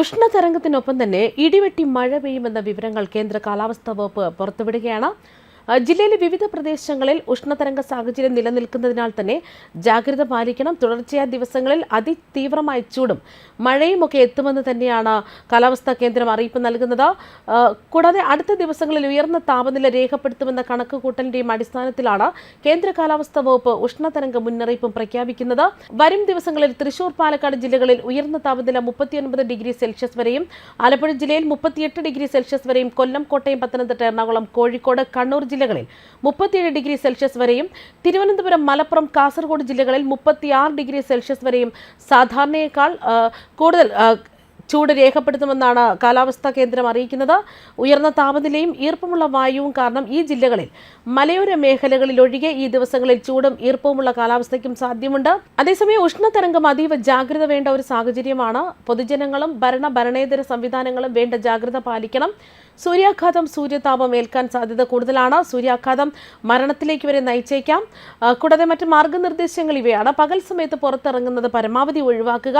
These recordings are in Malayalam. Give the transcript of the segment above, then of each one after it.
ഉഷ്ണതരംഗത്തിനൊപ്പം തന്നെ ഇടിവെട്ടി മഴ പെയ്യുമെന്ന വിവരങ്ങൾ കേന്ദ്ര കാലാവസ്ഥാ വകുപ്പ് പുറത്തുവിടുകയാണ്. ജില്ലയിലെ വിവിധ പ്രദേശങ്ങളിൽ ഉഷ്ണതരംഗ സാഹചര്യം നിലനിൽക്കുന്നതിനാൽ തന്നെ ജാഗ്രത പാലിക്കണം. തുടർച്ചയായ ദിവസങ്ങളിൽ അതിതീവ്രമായ ചൂടും മഴയും ഒക്കെ എത്തുമെന്ന് തന്നെയാണ് കാലാവസ്ഥാ കേന്ദ്രം അറിയിപ്പ് നൽകുന്നത്. കൂടാതെ അടുത്ത ദിവസങ്ങളിൽ ഉയർന്ന താപനില രേഖപ്പെടുത്തുമെന്ന കണക്കുകൂട്ടലിന്റെയും അടിസ്ഥാനത്തിലാണ് കേന്ദ്ര കാലാവസ്ഥാ വകുപ്പ് ഉഷ്ണതരംഗ മുന്നറിയിപ്പും പ്രഖ്യാപിക്കുന്നത്. വരും ദിവസങ്ങളിൽ തൃശൂർ പാലക്കാട് ജില്ലകളിൽ ഉയർന്ന താപനില മുപ്പത്തിയൊൻപത് ഡിഗ്രി സെൽഷ്യസ് വരെയും ആലപ്പുഴ ജില്ലയിൽ മുപ്പത്തിയെട്ട് ഡിഗ്രി സെൽഷ്യസ് വരെയും കൊല്ലം കോട്ടയം പത്തനംതിട്ട എറണാകുളം കോഴിക്കോട് കണ്ണൂർ ജില്ലകളിൽ മുപ്പത്തിയേഴ് ഡിഗ്രി സെൽഷ്യസ് വരെയും തിരുവനന്തപുരം മലപ്പുറം കാസർഗോഡ് ജില്ലകളിൽ മുപ്പത്തിയാറ് ഡിഗ്രി സെൽഷ്യസ് വരെയും സാധാരണയേക്കാൾ കൂടുതൽ ചൂട് രേഖപ്പെടുത്തുമെന്നാണ് കാലാവസ്ഥാ കേന്ദ്രം അറിയിക്കുന്നത്. ഉയർന്ന താപനിലയും ഈർപ്പമുള്ള വായുവും കാരണം ഈ ജില്ലകളിൽ മലയോര മേഖലകളിൽ ഒഴികെ ഈ ദിവസങ്ങളിൽ ചൂടും ഈർപ്പവുമുള്ള കാലാവസ്ഥയ്ക്കും സാധ്യമുണ്ട്. അതേസമയം ഉഷ്ണതരംഗം അതീവ ജാഗ്രത വേണ്ട ഒരു സാഹചര്യമാണ്. പൊതുജനങ്ങളും ഭരണ ഭരണേതര സംവിധാനങ്ങളും വേണ്ട ജാഗ്രത പാലിക്കണം. സൂര്യാഘാതം സൂര്യതാപം ഏൽക്കാൻ സാധ്യത കൂടുതലാണ്. സൂര്യാഘാതം മരണത്തിലേക്ക് വരെ നയിച്ചേക്കാം. കൂടാതെ മറ്റ് മാർഗനിർദ്ദേശങ്ങൾ ഇവയാണ്. പകൽ സമയത്ത് പുറത്തിറങ്ങുന്നത് പരമാവധി ഒഴിവാക്കുക.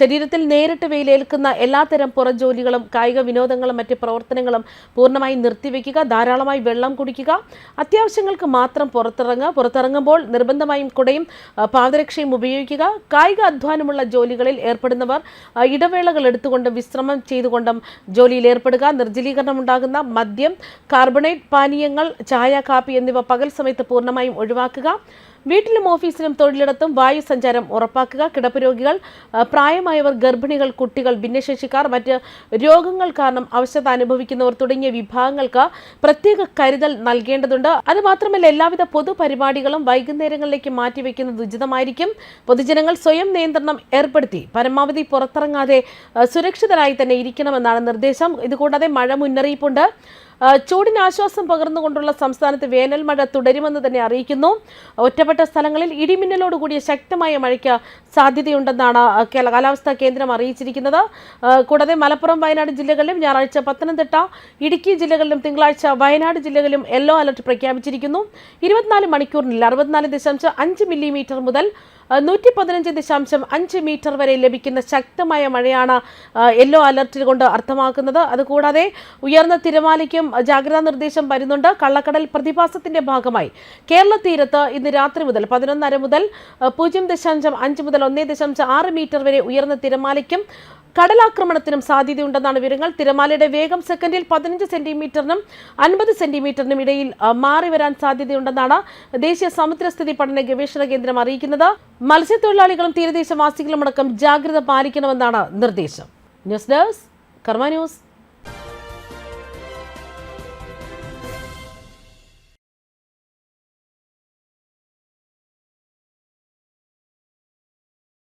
ശരീരത്തിൽ നേരിട്ട് വെയിലേൽക്കുന്ന എല്ലാത്തരം പുറം ജോലികളും കായിക വിനോദങ്ങളും മറ്റ് പ്രവർത്തനങ്ങളും പൂർണമായി നിർത്തിവെക്കുക ധാരാളമായി വെള്ളം കുടിക്കുക. അത്യാവശ്യങ്ങൾക്ക് മാത്രം പുറത്തിറങ്ങുക. പുറത്തിറങ്ങുമ്പോൾ നിർബന്ധമായും കുടയും പാദരക്ഷയും ഉപയോഗിക്കുക. കായിക അധ്വാനമുള്ള ജോലികളിൽ ഏർപ്പെടുന്നവർ ഇടവേളകൾ എടുത്തുകൊണ്ടും വിശ്രമം ചെയ്തുകൊണ്ടും ജോലിയിൽ ഏർപ്പെടുക. നിർജലീകരണം ഉണ്ടാകുന്ന മദ്യം കാർബണേറ്റ് പാനീയങ്ങൾ ചായ കാപ്പി എന്നിവ പകൽ സമയത്ത് പൂർണമായും ഒഴിവാക്കുക. വീട്ടിലും ഓഫീസിലും തൊഴിലിടത്തും വായു സഞ്ചാരം ഉറപ്പാക്കുക കിടപ്പ് രോഗികൾ പ്രായമായവർ ഗർഭിണികൾ കുട്ടികൾ ഭിന്നശേഷിക്കാർ മറ്റ് രോഗങ്ങൾ കാരണം അവശത അനുഭവിക്കുന്നവർ തുടങ്ങിയ വിഭാഗങ്ങൾക്ക് പ്രത്യേക കരുതൽ നൽകേണ്ടതുണ്ട്. അതുമാത്രമല്ല എല്ലാവിധ പൊതുപരിപാടികളും വൈകുന്നേരങ്ങളിലേക്ക് മാറ്റിവെക്കുന്നത് ഉചിതമായിരിക്കും. പൊതുജനങ്ങൾ സ്വയം നിയന്ത്രണം ഏർപ്പെടുത്തി പരമാവധി പുറത്തിറങ്ങാതെ സുരക്ഷിതരായി തന്നെ ഇരിക്കണമെന്നാണ് നിർദ്ദേശം. ഇതുകൂടാതെ മഴ മുന്നറിയിപ്പുണ്ട്. ചൂടിന് ആശ്വാസം പകർന്നുകൊണ്ടുള്ള സംസ്ഥാനത്ത് വേനൽ മഴ തുടരുമെന്ന് തന്നെ അറിയിക്കുന്നു. ഒറ്റപ്പെട്ട സ്ഥലങ്ങളിൽ ഇടിമിന്നലോടുകൂടിയ ശക്തമായ മഴയ്ക്ക് സാധ്യതയുണ്ടെന്നാണ് കാലാവസ്ഥാ കേന്ദ്രം അറിയിച്ചിരിക്കുന്നത്. കൂടാതെ മലപ്പുറം വയനാട് ജില്ലകളിലും ഞായറാഴ്ച പത്തനംതിട്ട ഇടുക്കി ജില്ലകളിലും തിങ്കളാഴ്ച വയനാട് ജില്ലകളിലും യെല്ലോ അലർട്ട് പ്രഖ്യാപിച്ചിരിക്കുന്നു. ഇരുപത്തിനാല് മണിക്കൂറിനുള്ളിൽ അറുപത്തിനാല് ദശാംശം അഞ്ച് മില്ലിമീറ്റർ മുതൽ നൂറ്റി പതിനഞ്ച് ദശാംശം അഞ്ച് മീറ്റർ വരെ ലഭിക്കുന്ന ശക്തമായ മഴയാണ് യെല്ലോ അലർട്ടിൽ കൊണ്ട് അർത്ഥമാക്കുന്നത്. അതുകൂടാതെ ഉയർന്ന തിരമാലയ്ക്കും ജാഗ്രതാ നിർദ്ദേശം വരുന്നുണ്ട്. കള്ളക്കടൽ പ്രതിഭാസത്തിന്റെ ഭാഗമായി. കേരള തീരത്ത് ഇന്ന് രാത്രി മുതൽ പതിനൊന്നര മുതൽ പൂജ്യം ദശാംശം അഞ്ച് മുതൽ ഒന്നേ ദശാംശം ആറ് മീറ്റർ വരെ ഉയർന്ന തിരമാലയ്ക്കും കടലാക്രമണത്തിനും സാധ്യതയുണ്ടെന്നാണ് വിവരങ്ങൾ. തിരമാലയുടെ വേഗം സെക്കൻഡിൽ പതിനഞ്ച് സെന്റിമീറ്ററിനും അൻപത് സെന്റിമീറ്ററിനും ഇടയിൽ മാറി വരാൻ സാധ്യതയുണ്ടെന്നാണ് ദേശീയ സമുദ്രസ്ഥിതി പഠന ഗവേഷണ കേന്ദ്രം അറിയിക്കുന്നത്. മത്സ്യത്തൊഴിലാളികളും തീരദേശവാസികളും അടക്കം ജാഗ്രത പാലിക്കണമെന്നാണ് നിർദ്ദേശം. News desk Karma news.